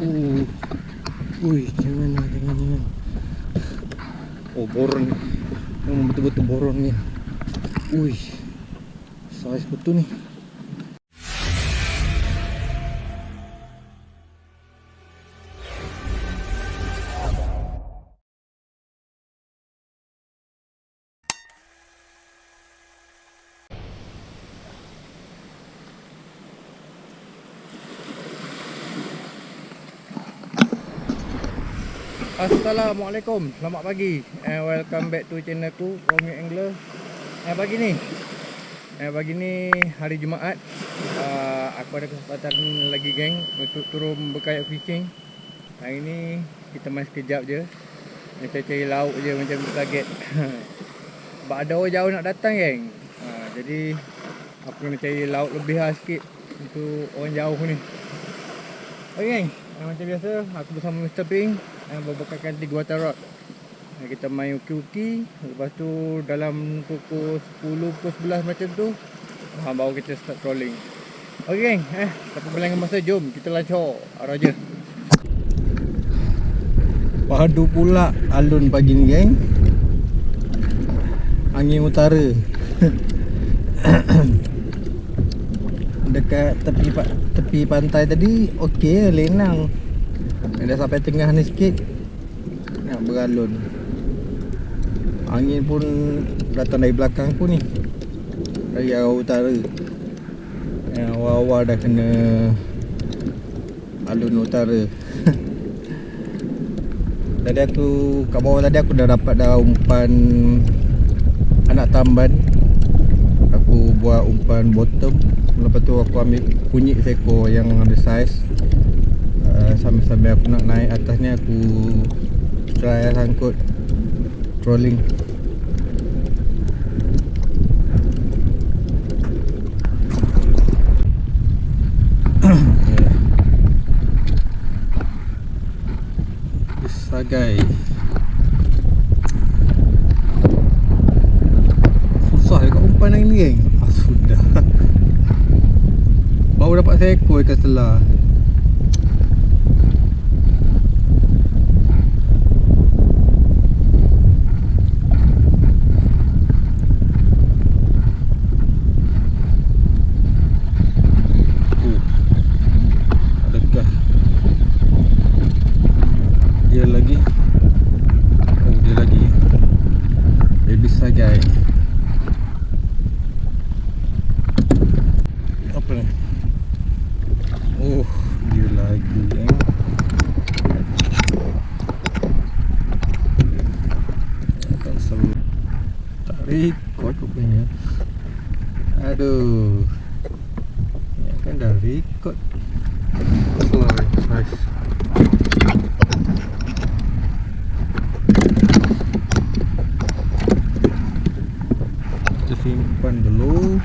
Uh. Ui, jangan lah, jangan, jangan. Oh, boron ni. Memang betul-betul boron ni. Ui. Saiz betul ni. Assalamualaikum. Selamat pagi. And welcome back to channel aku Romeo Angler. Eh pagi ni Eh pagi ni hari Jumaat. Uh, Aku ada kesempatan lagi geng Untuk turun berkayak fishing. Hari ni kita main sekejap je. Macam cari lauk je macam target Sebab ada orang jauh nak datang geng. Uh, Jadi Aku kena cari lauk lebih lah sikit Untuk orang jauh ni. Okay geng. Uh, Macam biasa aku bersama Mr. Ping yang berbekalkan tiga water rod kita main uki-uki lepas tu dalam pukul 10 pukul 11 macam tu ha, baru kita start trolling. Ok geng eh tanpa berlanggan masa jom kita lancar arah je. Padu pula alun pagi ni geng. Angin utara. Dekat tepi tepi pantai tadi okey lenang Dah sampai tengah ni sikit Nak beralun. Angin pun datang dari belakang aku ni. Dari arah utara. Yang awal-awal dah kena Alun utara. Tadi aku Kat bawah tadi aku dah dapat dah umpan Anak tamban. Aku buat umpan bottom. Lepas tu aku ambil kunyit seekor yang ada saiz Sambil-sambil aku nak naik atas ni aku Try sangkut Trolling. Sagai Susah dekat umpan yang ni geng ah, Sudah Baru dapat seekor ikan selah Oh. Adakah Dia lagi Oh dia lagi Baby sagai Apa ni Oh dia lagi eh. Tak selalu Tarik Kau rupanya Aduh. Ya kan dah record Slice Nice Kita simpan dulu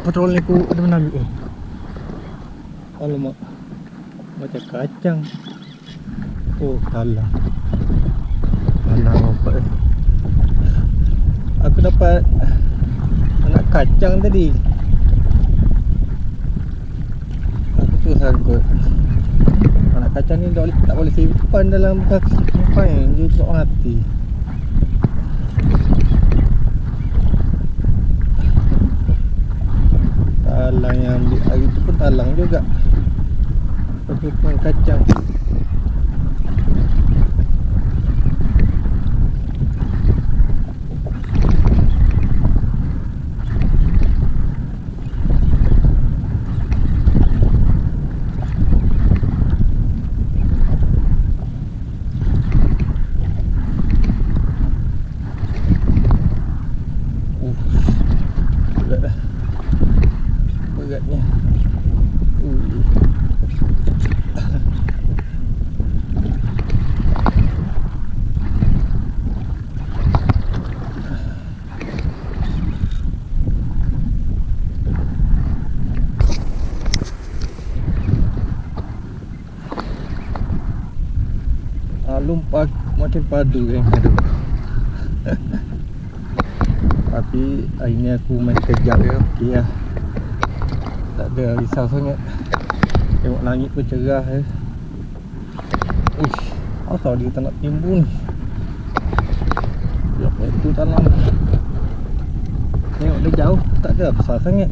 Patrol ni aku ada mana ambil oh. Alamak Macam Oh kalah Kalah nampak eh? Aku dapat Anak kacang tadi. Aku tu sangkut. Anak kacang ni tak boleh, tak boleh simpan dalam bekas simpan Dia tak mati. Talang yang ambil hari tu pun talang juga Tapi pun kacang Uh, berat dah Beratnya uh. Alum pa makin padu kan. Aduh Tapi hari ni aku main kejap. Je Okey lah. Tak ada risau sangat. Tengok langit pun cerah je Uish Asal dia tak nak timbun Sekejap itu tanam? Tengok dia jauh Tak ada besar sangat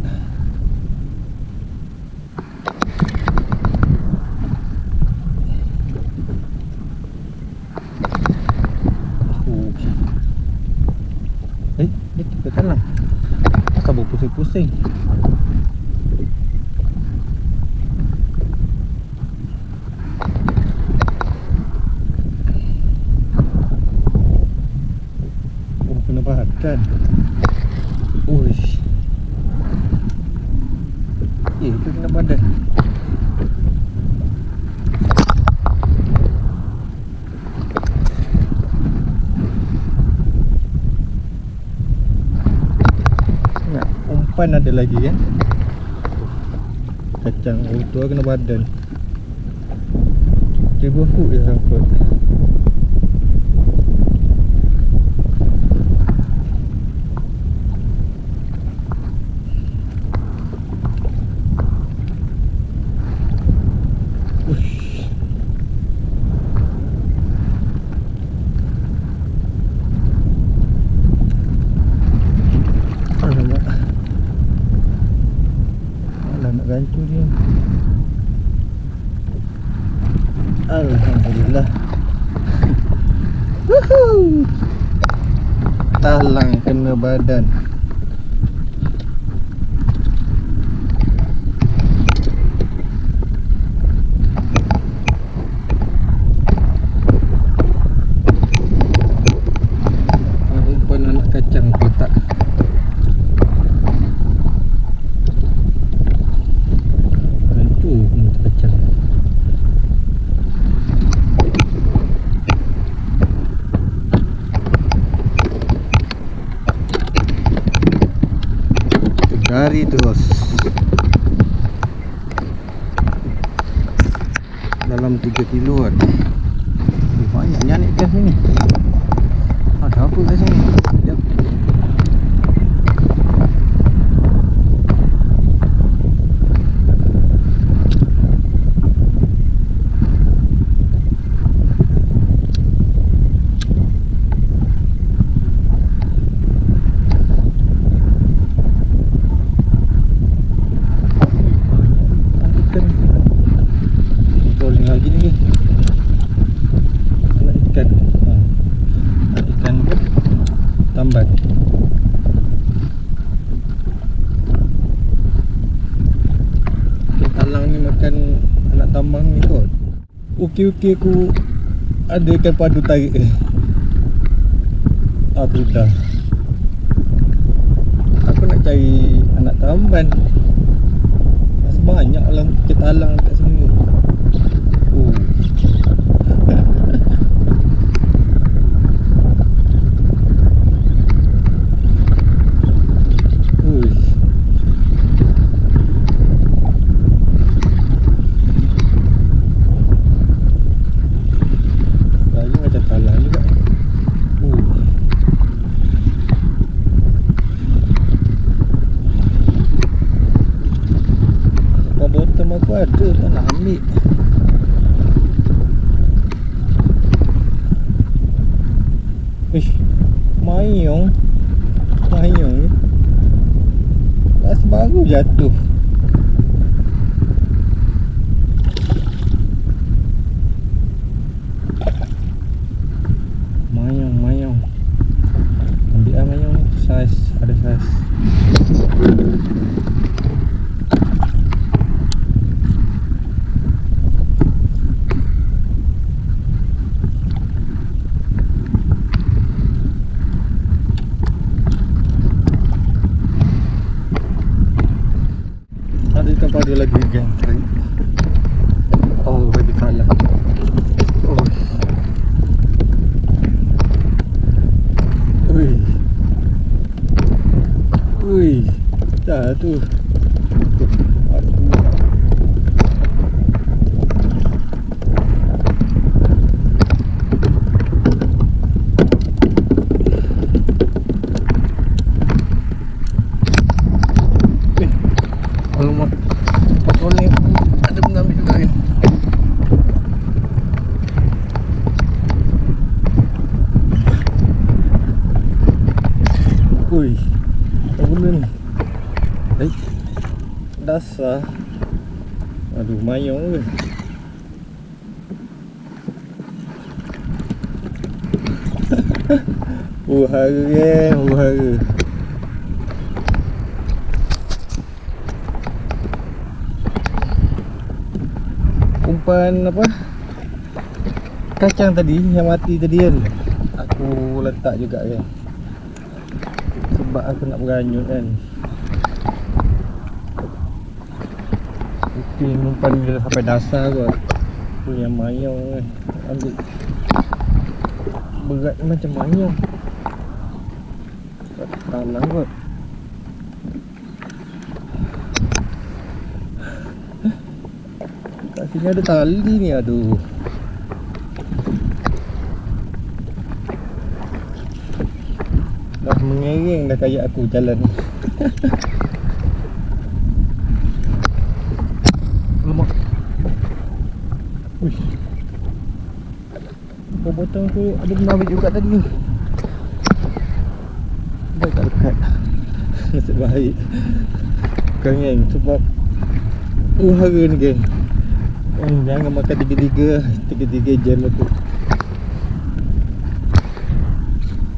Oh. Eh, dia tiga tanam Asal berpusing-pusing Oh, kena badan Uish Eh, itu kena badan Ingat, umpan ada lagi kan Kacang, oh tu lah kena badan. Ribu aku je sangkut Uish. Alamak Alah nak gancu dia Alhamdulillah Woohoo Talang kena badan Ah, Umpan anak kacang aku letak Itu anak kacang Tegari terus Dalam 3 kilo kan Eh, Banyaknya ni kat sini Ada apa kat sini Sekejap Banyak ikan Trolling lagi ni Anak ikan ha. Anak ikan apa? Tambat Okay, talang ni makan anak tambang ni kot Okey-okey aku Ada ikan padu tarik eh Aku dah Aku nak cari anak tamban. Banyak lah ikan talang kat sini Oh Uish. Lagi macam talang juga. Uh. Bottom aku ada tak nak ambil. Ish, mayong. Mayong ni. Baru jatuh. Mayong, mayong. Ambil lah mayong ni. Saiz, ada saiz. Ada ikan padu lagi geng cari. Oh, bagi kalah. Oh. Ui. Ui. Dah tu. Aduh. Alamak Patrol ni Ada mengambil juga ni Ui Apa benda ni? Eh? Dasar. Aduh mayong ke? Uhara ke Uhara Umpan apa? Kacang tadi Yang mati tadi kan? Aku letak juga kan Sebab aku nak beranyut kan? Mungkin umpan dia sampai dasar kot. Tu yang mayong kan? Ambil. Berat macam mayong Tak talang kot. Kat sini ada tali ni aduh Dah kayak aku jalan. Lemak Uish. Potong tu? Ada benda ambil juga tadi. Ni Baik tak dekat Nasib baik. Bukan geng sebab Uhara ni geng. Oh, Jangan makan tiga-tiga. Tiga-tiga jam aku.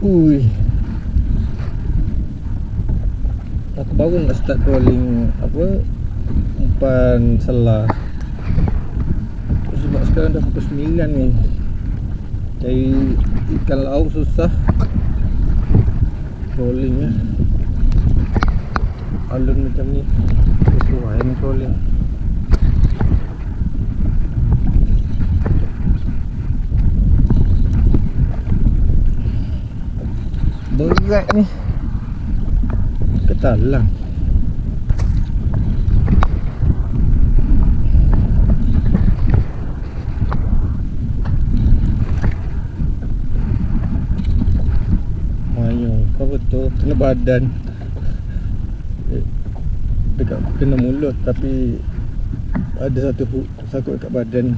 Ui Aku baru nak start trolling Apa Umpan selah. Sebab sekarang dah pukul 9 ni. Cari ikan laut susah. Trolling ya Alun macam ni. Sesuai ni trolling Berat ni Kau betul. Kena badan. Dekat kena mulut tapi Ada satu sakut dekat badan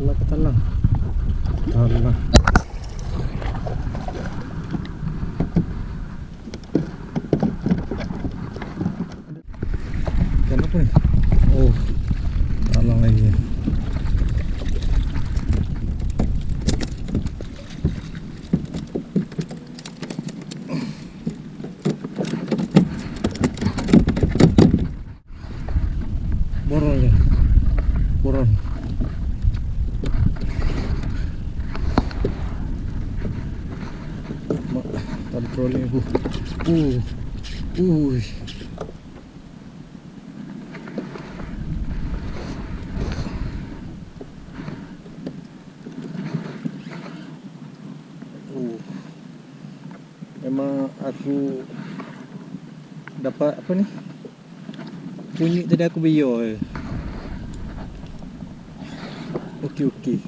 Salah ke talang? Talang Ikan apa ni? Oh Talang lagi Boron je Boron Mak, trolling aku Uh Uh. Memang aku dapat apa ni? Bunyi tadi aku biar je. Okey okey.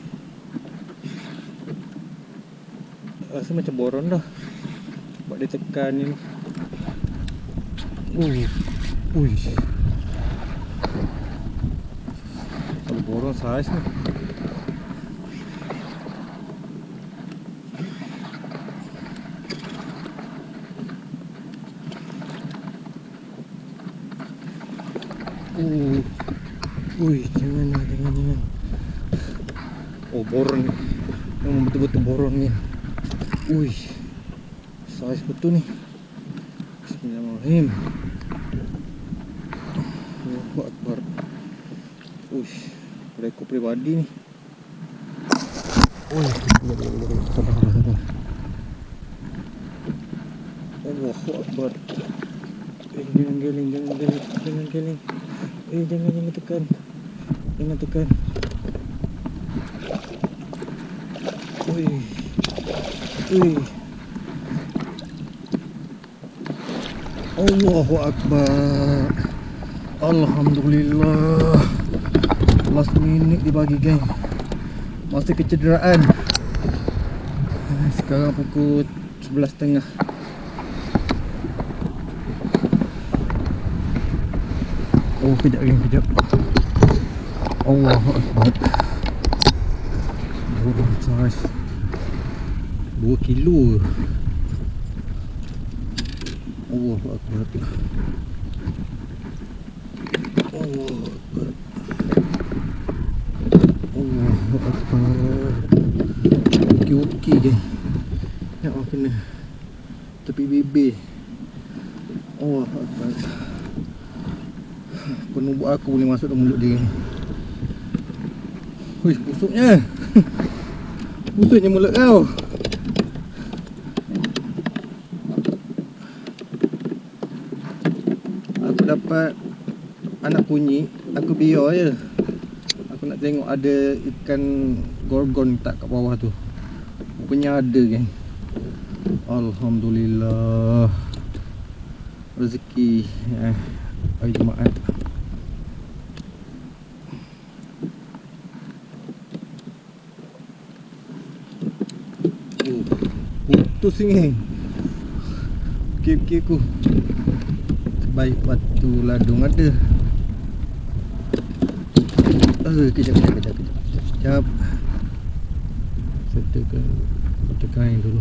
Rasa macam boron dah. Buat dia tekan ni. Uh. Ui. Kalau boron saiz ni. Uh. Ui, jangan lah, jangan, jangan. Oh, boron ni. Memang betul-betul boron ni. Ui. Saiz betul ni. Bismillahirrahmanirrahim. Allahu Akbar. Ui. Rekod peribadi ni. Ui. Sabar, sabar, sabar, sabar. Allahu Akbar. Eh, jangan geling, jangan geling, jangan geling. Eh, jangan, jangan tekan. Jangan tekan. Ui. Ui. Allahu Akbar. Alhamdulillah. last minute dibagi geng. Masa kecederaan. Ah, Sekarang pukul 11.30 Oh kejap geng kejap. Allah Akbar. Dua Dua kilo Allah Akbar Allah Akbar Allah Akbar Okey-okey je Ya Allah kena Tepi bibir Allah Akbar Penumbuk aku boleh masuk dalam mulut dia Wih, busuknya Busuknya mulut kau Aku dapat anak kunyi Aku biar je. Aku nak tengok ada ikan gorgon tak kat bawah tu. Rupanya ada kan. Alhamdulillah. Rezeki eh, Hari Jumaat. Oh, Putus ni. Okey-okey aku Baik batu ladung ada Eh, kejap, kejap, kejap, kejap, kejap, kejap. Saya tekan, tekan dulu.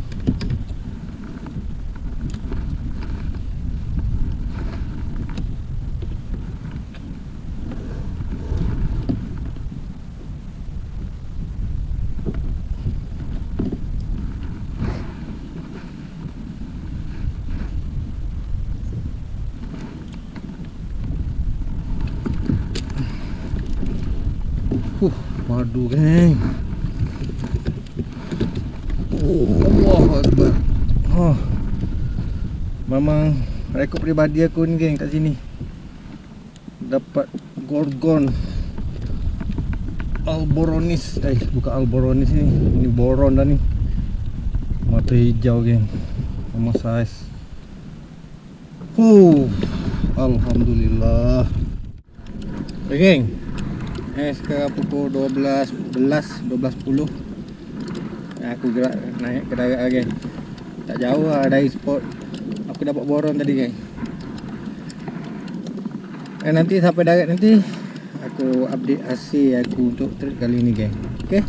Huh, padu geng. Allah Akbar. Ha. Memang rekod peribadi aku ni geng kat sini. Dapat gorgon. Alboronis. Eh, bukan alboronis ni. Ni boron dah ni. Mata hijau geng. Nama saiz. Huh. Alhamdulillah. Okay, geng. Eh sekarang pukul 12 11 12.10 Aku gerak naik ke darat lagi Tak jauh lah dari spot Aku dapat boron tadi geng Eh nanti sampai darat nanti Aku update hasil aku untuk trip kali ni geng Okay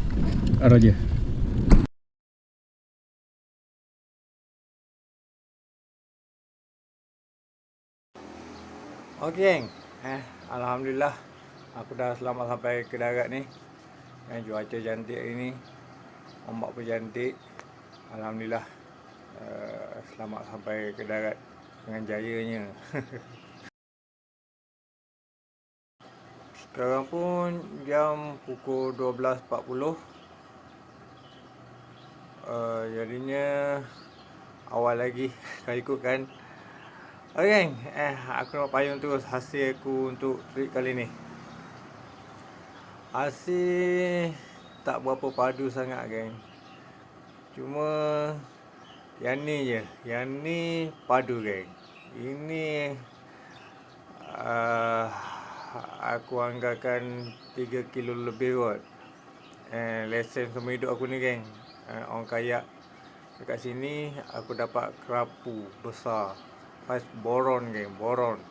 Taruh je. Okay geng. Eh, Alhamdulillah. Aku dah selamat sampai ke darat ni. Eh, Cuaca cantik hari ni. Ombak pun cantik. Alhamdulillah uh, Selamat sampai ke darat Dengan jayanya Sekarang pun jam pukul 12.40 uh, Jadinya Awal lagi Kalau ikutkan Okay, eh, aku nak payung terus hasil aku untuk trip kali ni. Hasil tak berapa padu sangat geng. Cuma yang ni je, yang ni padu geng. Ini uh, aku anggarkan 3 kilo lebih kot. Eh, lesen semua hidup aku ni geng. Eh, orang kayak dekat sini aku dapat kerapu besar. Pas boron geng, boron.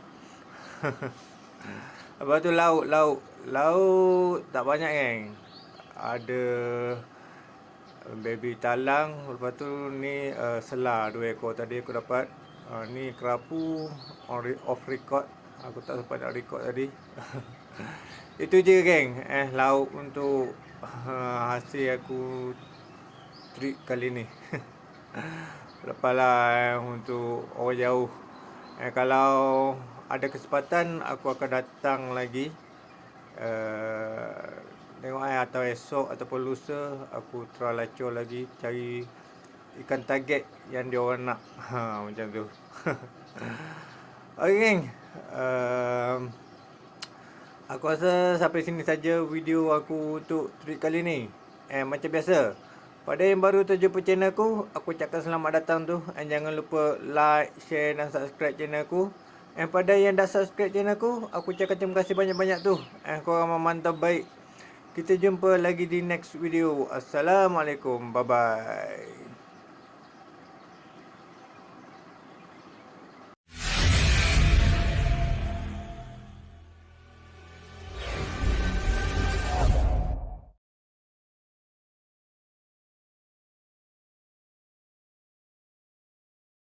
Lepas tu laut, laut. Laut tak banyak geng. Ada baby talang, lepas tu ni uh, selar dua ekor tadi aku dapat. Uh, ni kerapu off record. Aku tak sempat nak record tadi. Itu je geng. Eh laut untuk uh, hasil aku trip kali ni. Lepaslah eh, untuk orang jauh. Eh, kalau ada kesempatan aku akan datang lagi. Uh, tengok eh atau esok ataupun lusa aku try lacur lagi cari ikan target yang dia orang nak. Ha macam tu. Okey. Um, aku rasa sampai sini saja video aku untuk trip kali ni. Eh macam biasa. Pada yang baru terjumpa channel aku, aku ucapkan selamat datang tu. And jangan lupa like, share dan subscribe channel aku. And pada yang dah subscribe channel aku, aku ucapkan terima kasih banyak-banyak tu. And korang memantau baik Kita jumpa lagi di next video. Assalamualaikum. Bye bye.